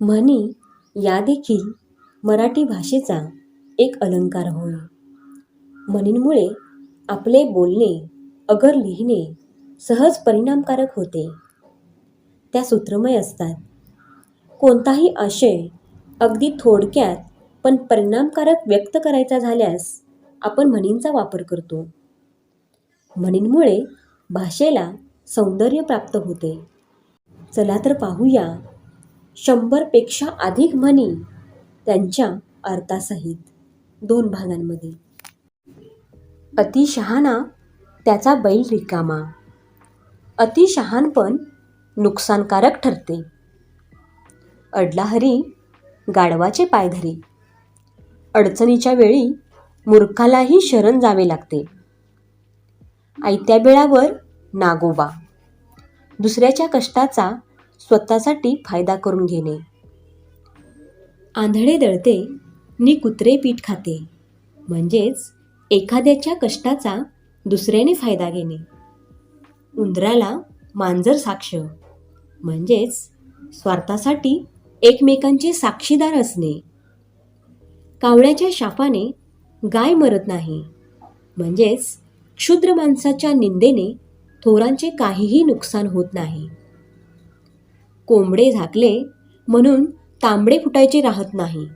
म्हणी या देखील मराठी भाषेचा एक अलंकार होय. म्हणींमुळे आपले बोलणे अगर लिहिणे सहज परिणामकारक होते. त्या सूत्रमय असतात. कोणताही आशय अगदी थोडक्यात पण परिणामकारक व्यक्त करायचा झाल्यास आपण म्हणींचा वापर करतो. म्हणींमुळे भाषेला सौंदर्य प्राप्त होते. चला तर पाहूया शंभरपेक्षा अधिक म्हणी त्यांच्या अर्थासहित दोन भागांमध्ये. अतिशहाणा त्याचा बैल रिकामा. अतिशहानपण नुकसानकारक ठरते. अडला हरी गाढवाचे पाय धरे. अडचणीच्या वेळी मूर्खालाही शरण जावे लागते. आयत्या बेळावर नागोबा. दुसऱ्याच्या कष्टाचा स्वतःसाठी फायदा करून घेणे. आंधळे दळते नि कुत्रे पीठ खाते. म्हणजेच एखाद्याच्या कष्टाचा दुसऱ्याने फायदा घेणे. उंदराला मांजर साक्ष. म्हणजेच स्वार्थासाठी एकमेकांचे साक्षीदार असणे. कावळ्याच्या शापाने गाय मरत नाही. म्हणजेच क्षुद्र माणसाच्या निंदेने थोरांचे काहीही नुकसान होत नाही. कोंबडे झाकले म्हणून तांबडे फुटायचे राहत नाही.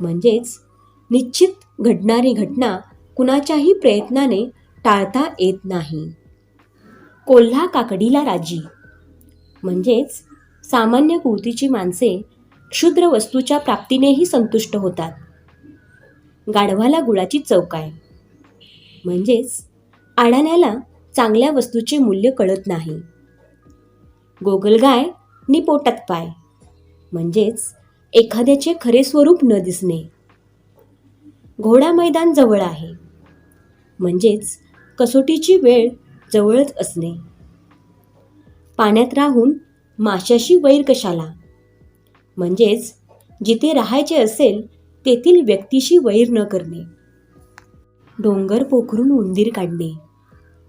म्हणजेच निश्चित घडणारी घटना कुणाच्याही प्रयत्नाने टाळता येत नाही. कोल्हा काकडीला राजी. म्हणजेच सामान्य कुवतीची माणसे क्षुद्र वस्तूच्या प्राप्तीनेही संतुष्ट होतात. गाढवाला गुळाची चौकाय म्हणजेच आडाण्याला चांगल्या वस्तूचे मूल्य कळत नाही. गोगलगाय नि पोटात पाय. म्हणजेच एखाद्याचे खरे स्वरूप न दिसणे. घोडा मैदान जवळ आहे. म्हणजेच कसोटीची वेळ जवळच असणे. पाण्यात राहून माशाशी वैर कशाला? म्हणजेच जिथे राहायचे असेल तेथील व्यक्तीशी वैर न करणे. डोंगर पोखरून उंदीर काढणे.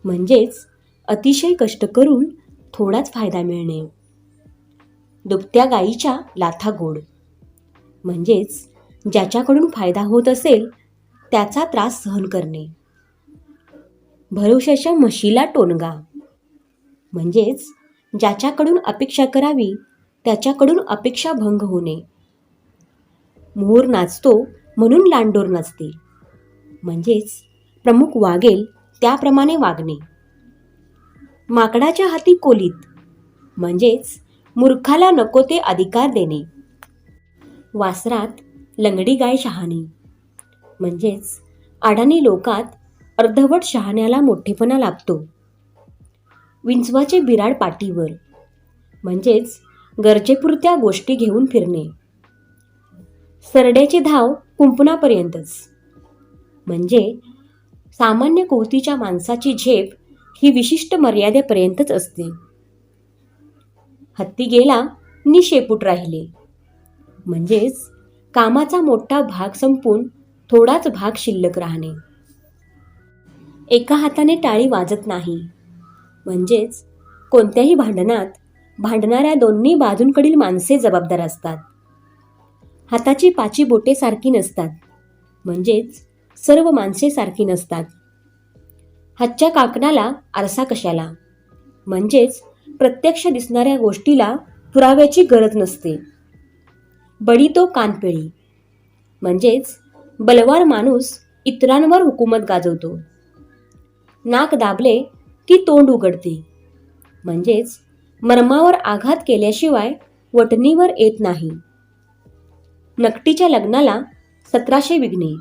म्हणजेच अतिशय कष्ट करून थोडाच फायदा मिळणे. दुभत्या गाईच्या लाथा गोड. म्हणजेच ज्याच्याकडून फायदा होत असेल त्याचा त्रास सहन करणे. भरोशाच्या म्हशीला टोनगा म्हणजेच ज्याच्याकडून अपेक्षा करावी त्याच्याकडून अपेक्षा भंग होणे. मोर नाचतो म्हणून लांडोर नाचते. म्हणजेच प्रमुख वागेल त्याप्रमाणे वागणे. माकडाच्या हाती कोलीत. म्हणजेच मूर्खाला नको ते अधिकार देणे. वासरात लंगडी गाय शहाणी. म्हणजेच अडाणी लोकात अर्धवट शहाण्याला मोठेपणा लाभतो. विंचवाचे बिराड पाठीवर म्हणजेच गरजेपुरत्या गोष्टी घेऊन फिरणे. सरड्याचे धाव कुंपणापर्यंतच. म्हणजे सामान्य कोवतीच्या माणसाची झेप ही विशिष्ट मर्यादेपर्यंतच असते. हत्ती गेला नि शेपूट राहिले. म्हणजेच कामाचा मोठा भाग संपून थोडाच भाग शिल्लक राहणे. एका हाताने टाळी वाजत नाही. म्हणजेच कोणत्याही भांडणात भांडणाऱ्या दोन्ही बाजूंकडील माणसे जबाबदार असतात. हाताची पाची बोटे सारखी नसतात. म्हणजेच सर्व माणसे सारखी नसतात. हातच्या काकणाला आरसा कशाला? म्हणजेच प्रत्यक्ष दिसणाऱ्या गोष्टीला पुराव्याची गरज नसते. बडी तो कानपिळी म्हणजेच बलवार माणूस इतरांवर हुकूमत गाजवतो. नाक दाबले की तोंड उघडते. म्हणजेच मर्मावर आघात केल्याशिवाय वटणीवर येत नाही. नकटीच्या लग्नाला सतराशे विघ्ने.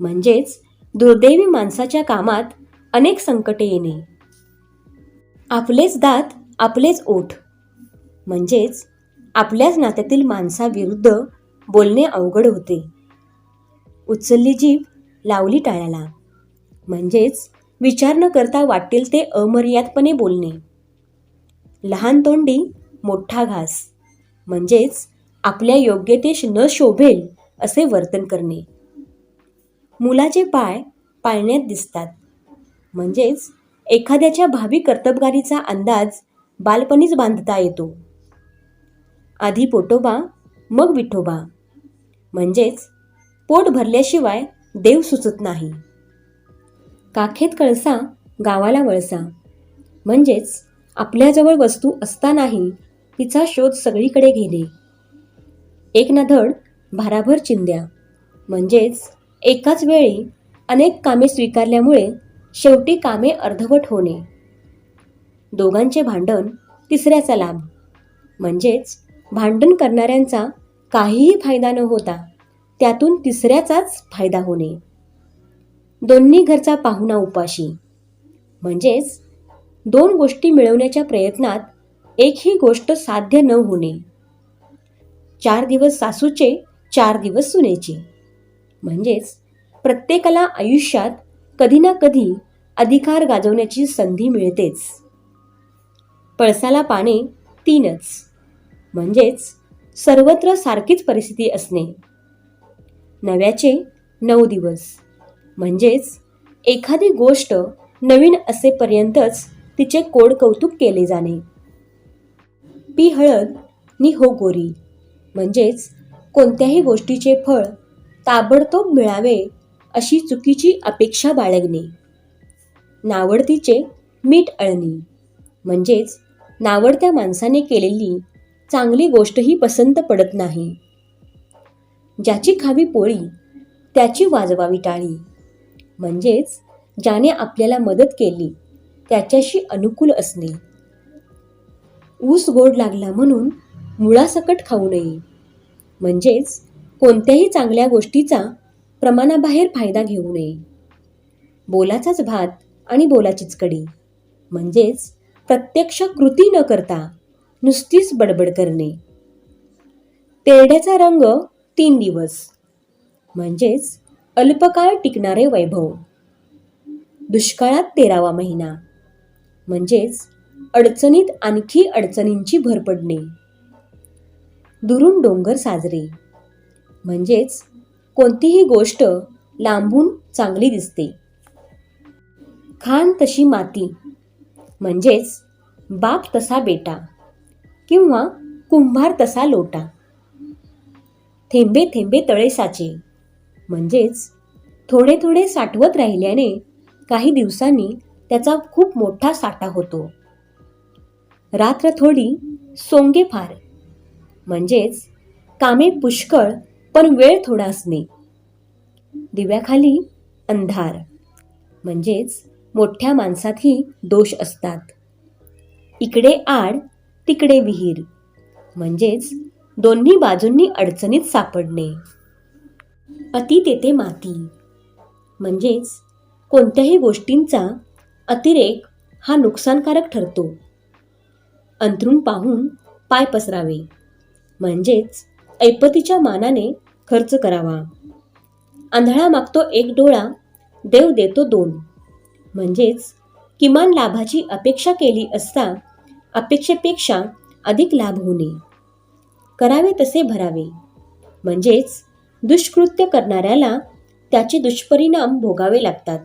म्हणजेच दुर्दैवी माणसाच्या कामात अनेक संकटे येणे. आपलेच दात आपलेच ओठ. म्हणजेच आपल्याच नात्यातील माणसाविरुद्ध बोलणे अवघड होते. उचलली जीभ लावली टाळ्याला. म्हणजेच विचार न करता वाटेल ते अमर्यादपणे बोलणे. लहान तोंडी मोठा घास. म्हणजेच आपल्या योग्यतेश न शोभेल असे वर्तन करणे. मुलाचे पाय पाळण्यात दिसतात. म्हणजेच एखाद्याच्या भावी कर्तबगारीचा अंदाज बालपणीच बांधता येतो. आधी पोटोबा मग विठोबा. म्हणजेच पोट भरल्याशिवाय देव सुचत नाही. काखेत कळसा गावाला वळसा. म्हणजेच आपल्याजवळ वस्तू असतानाही तिचा शोध सगळीकडे घेणे. एक ना धड भाराभर चिंध्या. म्हणजेच एकाच वेळी अनेक कामे स्वीकारल्यामुळे शेवटी कामे अर्धवट होणे. दोघांचे भांडण तिसऱ्याचा लाभ. म्हणजेच भांडण करणाऱ्यांचा काहीही फायदा न होता त्यातून तिसऱ्याचाच फायदा होणे. दोन्ही घरचा पाहुणा उपाशी. म्हणजेच दोन गोष्टी मिळवण्याच्या प्रयत्नात एकही गोष्ट साध्य न होणे. चार दिवस सासूचे चार दिवस सुनेचे. म्हणजेच प्रत्येकाला आयुष्यात कधी ना कधी अधिकार गाजवण्याची संधी मिळतेच. पळसाला पाने तीनच. म्हणजेच सर्वत्र सारखीच परिस्थिती असणे. नव्याचे नऊ दिवस. म्हणजेच एखादी गोष्ट नवीन असेपर्यंतच तिचे कोड कौतुक केले जाणे. पी हळद नि हो गोरी. म्हणजेच कोणत्याही गोष्टीचे फळ ताबडतोब मिळावे अशी चुकीची अपेक्षा बाळगणे. नावडतीचे मीठ अळणी. म्हणजेच नावडत्या माणसाने केलेली चांगली गोष्टही पसंत पडत नाही. ज्याची खावी पोळी त्याची वाजवावी टाळी. म्हणजेच ज्याने आपल्याला मदत केली त्याच्याशी अनुकूल असणे. ऊस गोड लागला म्हणून मुळासकट खाऊ नये. म्हणजेच कोणत्याही चांगल्या गोष्टीचा प्रमाणाबाहेर फायदा घेऊ नये. बोलाचाच भात आणि बोलाचीच कडी म्हणजेच प्रत्यक्ष कृती न करता नुसतीच बडबड करणे. तेरड्याचा रंग तीन दिवस. म्हणजेच अल्पकाळ टिकणारे वैभव. दुष्काळात तेरावा महिना. म्हणजेच अडचणीत आणखी अडचणींची भर पडणे. दुरून डोंगर साजरे. म्हणजेच कोणतीही गोष्ट लांबून चांगली दिसते. खान तशी माती म्हणजेच बाप तसा बेटा किंवा कुंभार तसा लोटा. थेंबे थेंबे तळे साचे. म्हणजेच थोडे थोडे साठवत राहिल्याने काही दिवसांनी त्याचा खूप मोठा साठा होतो. रात्र थोडी सोंगे फार. म्हणजेच कामे पुष्कळ पण वेळ थोडा असणे. दिव्याखाली अंधार. म्हणजेच मोठ्या माणसातही दोष असतात. इकडे आड तिकडे विहीर. म्हणजेच दोन्ही बाजूंनी अडचणीत सापडणे. अति तेथे माती. म्हणजेच कोणत्याही गोष्टींचा अतिरेक हा नुकसानकारक ठरतो. अंथरूण पाहून पाय पसरावे. म्हणजेच ऐपतीच्या मानाने खर्च करावा. आंधळा मागतो एक डोळा देव देतो दोन. म्हणजेच किमान लाभाची अपेक्षा केली असता अपेक्षेपेक्षा अधिक लाभ होणे. करावे तसे भरावे. म्हणजेच दुष्कृत्य करणाऱ्याला त्याचे दुष्परिणाम भोगावे लागतात.